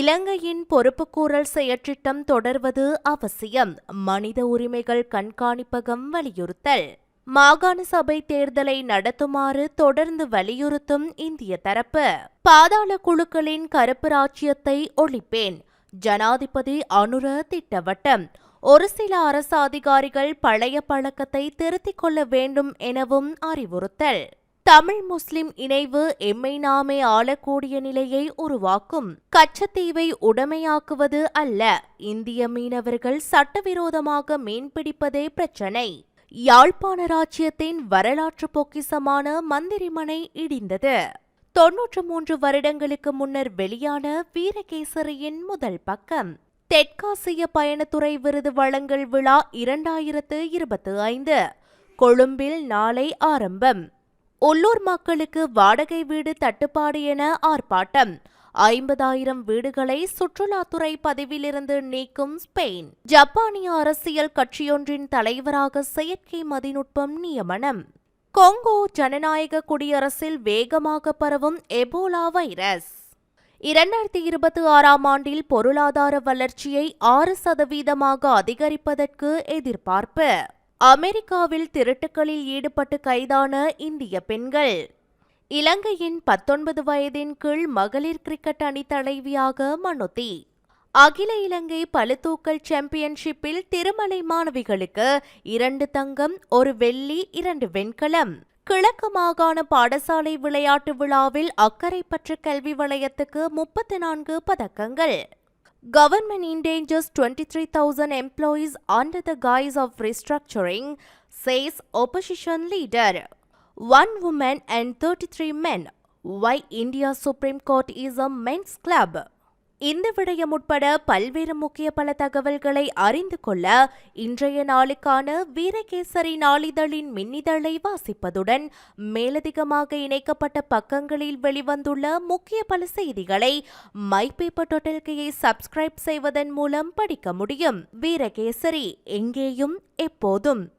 இலங்கையின் பொறுப்புக்கூறல் செயற்றிட்டம் தொடர்வது அவசியம். மனித உரிமைகள் கண்காணிப்பகம் வலியுறுத்தல். மாகாண சபை தேர்தலை நடத்துமாறு தொடர்ந்து வலியுறுத்தும் இந்திய தரப்பு. பாதாள குழுக்களின் கருப்பு ராஜ்யத்தை ஒழிப்பேன். ஜனாதிபதி அனுர திட்டவட்டம். ஒரு சில அரசு அதிகாரிகள் பழைய பழக்கத்தை திருத்திக் கொள்ள வேண்டும் எனவும் அறிவுறுத்தல். தமிழ் முஸ்லிம் இணைவு எம்மை நாமே ஆளக்கூடிய நிலையை உருவாக்கும். கச்சத்தீவை உடமையாக்குவது அல்ல. இந்திய மீனவர்கள் சட்டவிரோதமாக மீன்பிடிப்பதே பிரச்சனை. யாழ்ப்பாண ராஜ்யத்தின் வரலாற்று பொக்கிசமான மந்திரிமனை இடிந்தது. தொன்னூற்று மூன்று வருடங்களுக்கு முன்னர் வெளியான வீரகேசரியின் முதல் பக்கம். தெற்காசிய பயணத்துறை விருது வழங்கல் விழா இரண்டாயிரத்து இருபத்தி ஐந்து. கொழும்பில் நாளை ஆரம்பம். உள்ளூர் மக்களுக்கு வாடகை வீடு தட்டுப்பாடு என ஆர்ப்பாட்டம். ஐம்பதாயிரம் வீடுகளை சுற்றுலாத்துறை பதிவிலிருந்து நீக்கும் ஸ்பெயின். ஜப்பானிய அரசியல் கட்சியொன்றின் தலைவராக செயற்கை மதிநுட்பம் நியமனம். கொங்கோ ஜனநாயக குடியரசில் வேகமாக பரவும் எபோலா வைரஸ். இரண்டாயிரத்தி இருபத்தி ஆறாம் ஆண்டில் பொருளாதார வளர்ச்சியை ஆறு சதவீதமாக அதிகரிப்பதற்கு எதிர்பார்ப்பு. அமெரிக்காவில் திருட்டுக்களில் ஈடுபட்டு கைதான இந்திய பெண்கள். இலங்கையின் பத்தொன்பது வயதின் கீழ் மகளிர் கிரிக்கெட் அணி தலைவியாக மனுதி. அகில இலங்கை பளுதூக்கல் சாம்பியன்ஷிப்பில் திருமலை மாணவிகளுக்கு இரண்டு தங்கம் ஒரு வெள்ளி இரண்டு வெண்கலம். கிழக்கு மாகாண பாடசாலை விளையாட்டு விழாவில் அக்கரைப்பற்று கல்வி வலயத்துக்கு முப்பத்தி நான்கு பதக்கங்கள். Government endangers 23,000 employees under the guise of restructuring, says opposition leader. One woman and 33 men. Why India Supreme Court is a men's club? இந்த விடயம் உட்பட பல்வேறு முக்கிய பல தகவல்களை அறிந்து கொள்ள இன்றைய நாளுக்கான வீரகேசரி நாளிதழின் மின்னிதழை வாசிப்பதுடன் மேலதிகமாக இணைக்கப்பட்ட பக்கங்களில் வெளிவந்துள்ள முக்கிய பல செய்திகளை மை பேப்பர் டொட்டல்கையை சப்ஸ்கிரைப் செய்வதன் மூலம் படிக்க முடியும். வீரகேசரி எங்கேயும் எப்போதும்.